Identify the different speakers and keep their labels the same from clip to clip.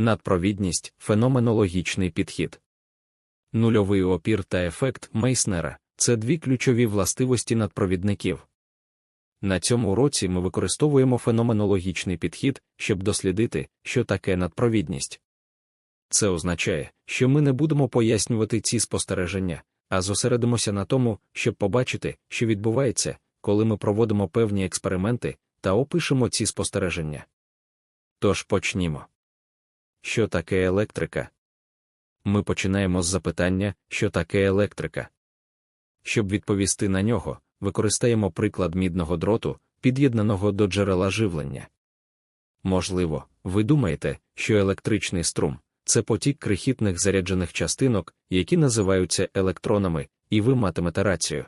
Speaker 1: Надпровідність феноменологічний підхід. Нульовий опір та ефект Мейснера це дві ключові властивості надпровідників. На цьому уроці ми використовуємо феноменологічний підхід, щоб дослідити, що таке надпровідність. Це означає, що ми не будемо пояснювати ці спостереження, а зосередимося на тому, щоб побачити, що відбувається, коли ми проводимо певні експерименти та опишемо ці спостереження. Тож почнімо. Що таке електрика? Ми починаємо з запитання, що таке електрика. Щоб відповісти на нього, використаємо приклад мідного дроту, під'єднаного до джерела живлення. Можливо, ви думаєте, що електричний струм це потік крихітних заряджених частинок, які називаються електронами, і ви матимете рацію.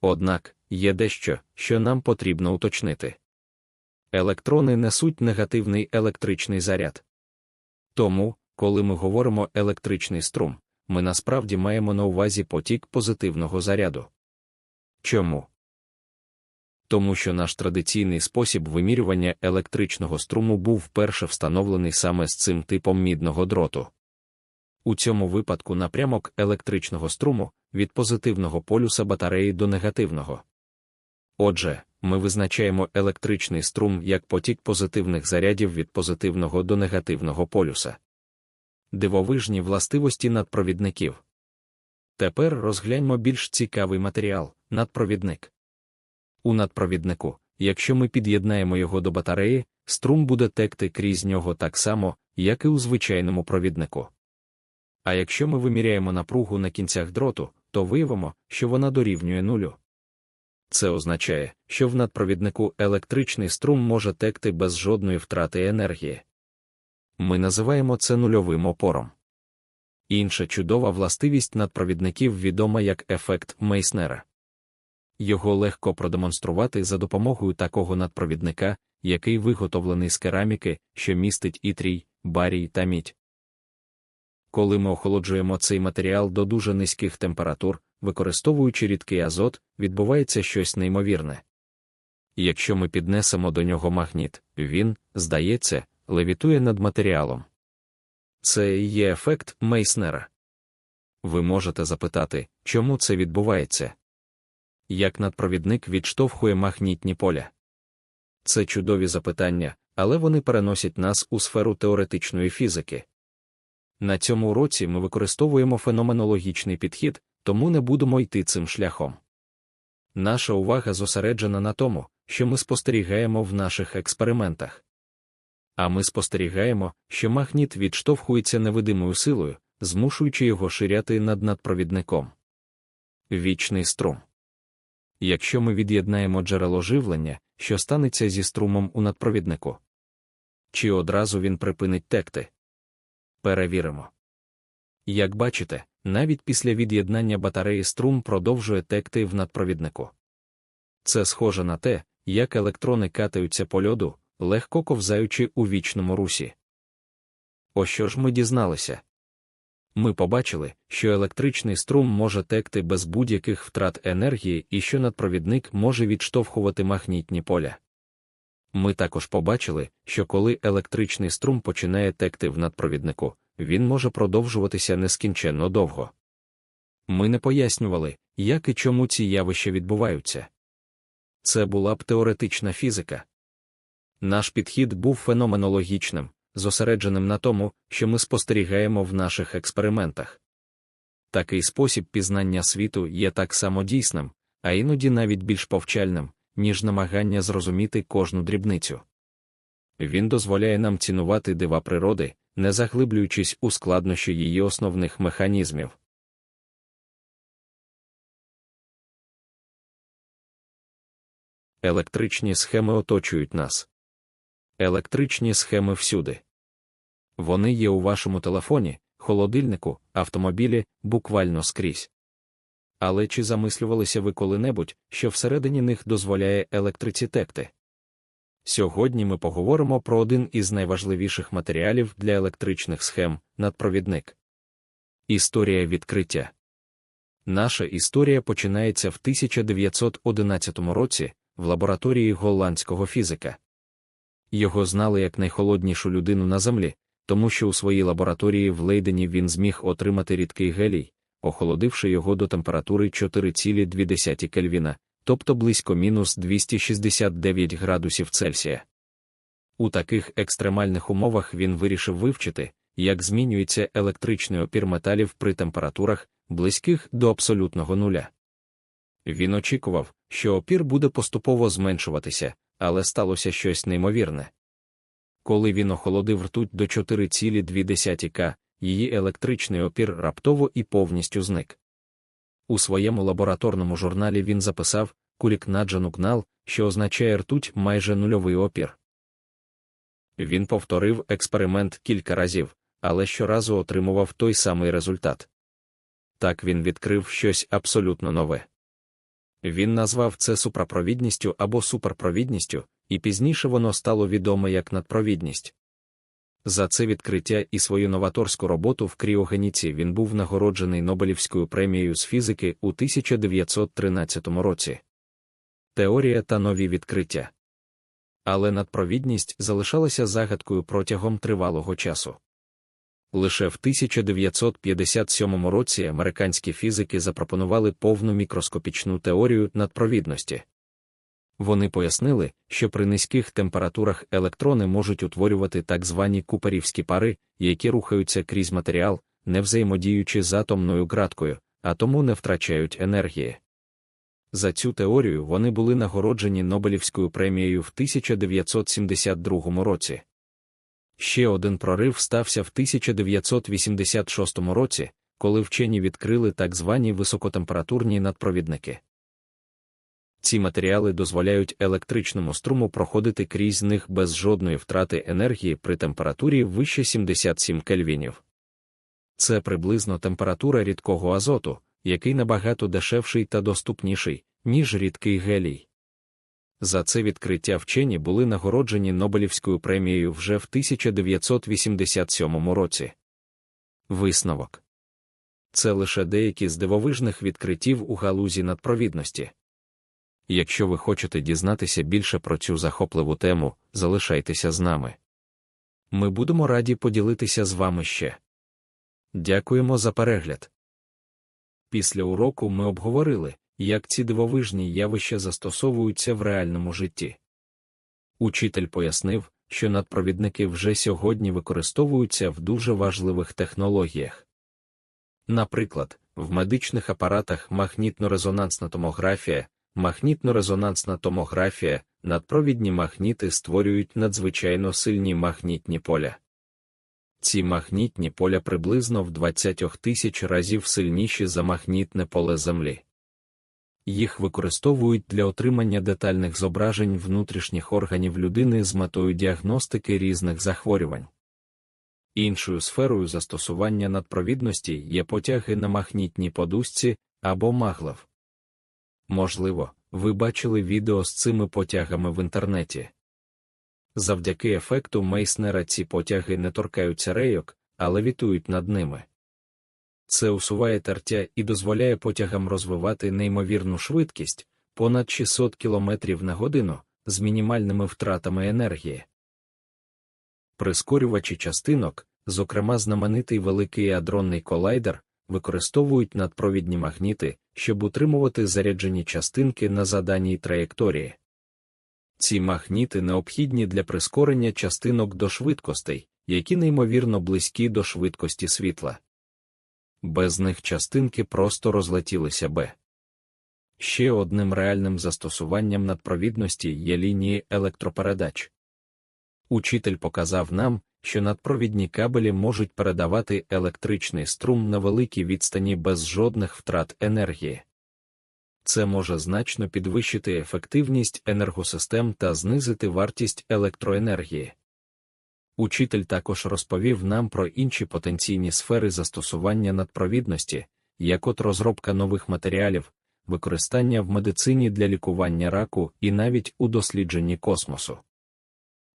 Speaker 1: Однак, є дещо, що нам потрібно уточнити. Електрони несуть негативний електричний заряд. Тому, коли ми говоримо електричний струм, ми насправді маємо на увазі потік позитивного заряду. Чому? Тому що наш традиційний спосіб вимірювання електричного струму був вперше встановлений саме з цим типом мідного дроту. У цьому випадку напрямок електричного струму від позитивного полюса батареї до негативного. Отже, ми визначаємо електричний струм як потік позитивних зарядів від позитивного до негативного полюса. Дивовижні властивості надпровідників. Тепер розгляньмо більш цікавий матеріал надпровідник. У надпровіднику, якщо ми під'єднаємо його до батареї, струм буде текти крізь нього так само, як і у звичайному провіднику. А якщо ми виміряємо напругу на кінцях дроту, то виявимо, що вона дорівнює нулю. Це означає, що в надпровіднику електричний струм може текти без жодної втрати енергії. Ми називаємо це нульовим опором. Інша чудова властивість надпровідників відома як ефект Мейснера. Його легко продемонструвати за допомогою такого надпровідника, який виготовлений з кераміки, що містить ітрій, барій та мідь. Коли ми охолоджуємо цей матеріал до дуже низьких температур, використовуючи рідкий азот, відбувається щось неймовірне. Якщо ми піднесемо до нього магніт, він, здається, левітує над матеріалом. Це і є ефект Мейснера. Ви можете запитати, чому це відбувається? Як надпровідник відштовхує магнітні поля? Це чудові запитання, але вони переносять нас у сферу теоретичної фізики. На цьому уроці ми використовуємо феноменологічний підхід, тому не будемо йти цим шляхом. Наша увага зосереджена на тому, що ми спостерігаємо в наших експериментах. А ми спостерігаємо, що магніт відштовхується невидимою силою, змушуючи його ширяти над надпровідником. Вічний струм. Якщо ми від'єднаємо джерело живлення, що станеться зі струмом у надпровіднику, чи одразу він припинить текти? Перевіримо. Як бачите, навіть після від'єднання батареї струм продовжує текти в надпровіднику. Це схоже на те, як електрони катаються по льоду, легко ковзаючи у вічному русі. Ось що ж ми дізналися. Ми побачили, що електричний струм може текти без будь-яких втрат енергії і що надпровідник може відштовхувати магнітні поля. Ми також побачили, що коли електричний струм починає текти в надпровіднику, він може продовжуватися нескінченно довго. Ми не пояснювали, як і чому ці явища відбуваються. Це була б теоретична фізика. Наш підхід був феноменологічним, зосередженим на тому, що ми спостерігаємо в наших експериментах. Такий спосіб пізнання світу є так само дійсним, а іноді навіть більш повчальним, ніж намагання зрозуміти кожну дрібницю. Він дозволяє нам цінувати дива природи, не заглиблюючись у складнощі її основних механізмів. Електричні схеми оточують нас. Електричні схеми всюди. Вони є у вашому телефоні, холодильнику, автомобілі, буквально скрізь. Але чи замислювалися ви коли-небудь, що всередині них дозволяє електрицитекти? Сьогодні ми поговоримо про один із найважливіших матеріалів для електричних схем надпровідник. Історія відкриття. Наша історія починається в 1911 році в лабораторії голландського фізика. Його знали як найхолоднішу людину на землі, тому що у своїй лабораторії в Лейдені він зміг отримати рідкий гелій, охолодивши його до температури 4,2 Кельвіна, тобто близько мінус 269 градусів Цельсія. У таких екстремальних умовах він вирішив вивчити, як змінюється електричний опір металів при температурах, близьких до абсолютного нуля. Він очікував, що опір буде поступово зменшуватися, але сталося щось неймовірне. Коли він охолодив ртуть до 4,2 К, її електричний опір раптово і повністю зник. У своєму лабораторному журналі він записав кулікнаджанукнал, що означає ртуть майже нульовий опір. Він повторив експеримент кілька разів, але щоразу отримував той самий результат. Так він відкрив щось абсолютно нове. Він назвав це супрапровідністю або суперпровідністю, і пізніше воно стало відоме як надпровідність. За це відкриття і свою новаторську роботу в кріогеніці він був нагороджений Нобелівською премією з фізики у 1913 році. Теорія та нові відкриття. Але надпровідність залишалася загадкою протягом тривалого часу. Лише в 1957 році американські фізики запропонували повну мікроскопічну теорію надпровідності. Вони пояснили, що при низьких температурах електрони можуть утворювати так звані куперівські пари, які рухаються крізь матеріал, не взаємодіючи з атомною ґраткою, а тому не втрачають енергії. За цю теорію вони були нагороджені Нобелівською премією в 1972 році. Ще один прорив стався в 1986 році, коли вчені відкрили так звані високотемпературні надпровідники. Ці матеріали дозволяють електричному струму проходити крізь них без жодної втрати енергії при температурі вище 77 кельвінів. Це приблизно температура рідкого азоту, який набагато дешевший та доступніший, ніж рідкий гелій. За це відкриття вчені були нагороджені Нобелівською премією вже в 1987 році. Висновок це лише деякі з дивовижних відкриттів у галузі надпровідності. Якщо ви хочете дізнатися більше про цю захопливу тему, залишайтеся з нами. Ми будемо раді поділитися з вами ще. Дякуємо за перегляд. Після уроку ми обговорили, як ці дивовижні явища застосовуються в реальному житті. Учитель пояснив, що надпровідники вже сьогодні використовуються в дуже важливих технологіях. Наприклад, в медичних апаратах магнітно-резонансна томографія, магнітно-резонансна томографія, надпровідні магніти створюють надзвичайно сильні магнітні поля. Ці магнітні поля приблизно в 20 тисяч разів сильніші за магнітне поле Землі. Їх використовують для отримання детальних зображень внутрішніх органів людини з метою діагностики різних захворювань. Іншою сферою застосування надпровідності є потяги на магнітній подушці або маглав. Можливо, ви бачили відео з цими потягами в інтернеті. Завдяки ефекту Мейснера ці потяги не торкаються рейок, але вітують над ними. Це усуває тертя і дозволяє потягам розвивати неймовірну швидкість понад 600 км на годину з мінімальними втратами енергії. Прискорювачі частинок, зокрема знаменитий великий адронний колайдер, використовують надпровідні магніти, щоб утримувати заряджені частинки на заданій траєкторії. Ці магніти необхідні для прискорення частинок до швидкостей, які неймовірно близькі до швидкості світла. Без них частинки просто розлетілися би. Ще одним реальним застосуванням надпровідності є лінії електропередач. Учитель показав нам, що надпровідні кабелі можуть передавати електричний струм на великій відстані без жодних втрат енергії. Це може значно підвищити ефективність енергосистем та знизити вартість електроенергії. Учитель також розповів нам про інші потенційні сфери застосування надпровідності, як от розробка нових матеріалів, використання в медицині для лікування раку і навіть у дослідженні космосу.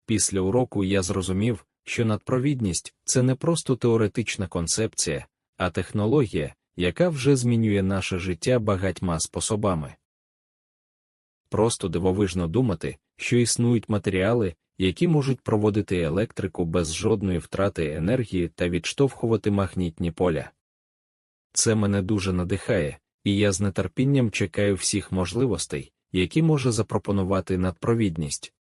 Speaker 1: Після уроку я зрозумів, що надпровідність це не просто теоретична концепція, а технологія, яка вже змінює наше життя багатьма способами. Просто дивовижно думати, що існують матеріали, які можуть проводити електрику без жодної втрати енергії та відштовхувати магнітні поля. Це мене дуже надихає, і я з нетерпінням чекаю всіх можливостей, які може запропонувати надпровідність.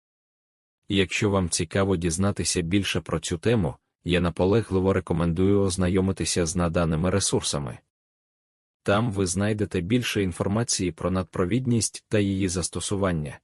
Speaker 1: Якщо вам цікаво дізнатися більше про цю тему, я наполегливо рекомендую ознайомитися з наданими ресурсами. Там ви знайдете більше інформації про надпровідність та її застосування.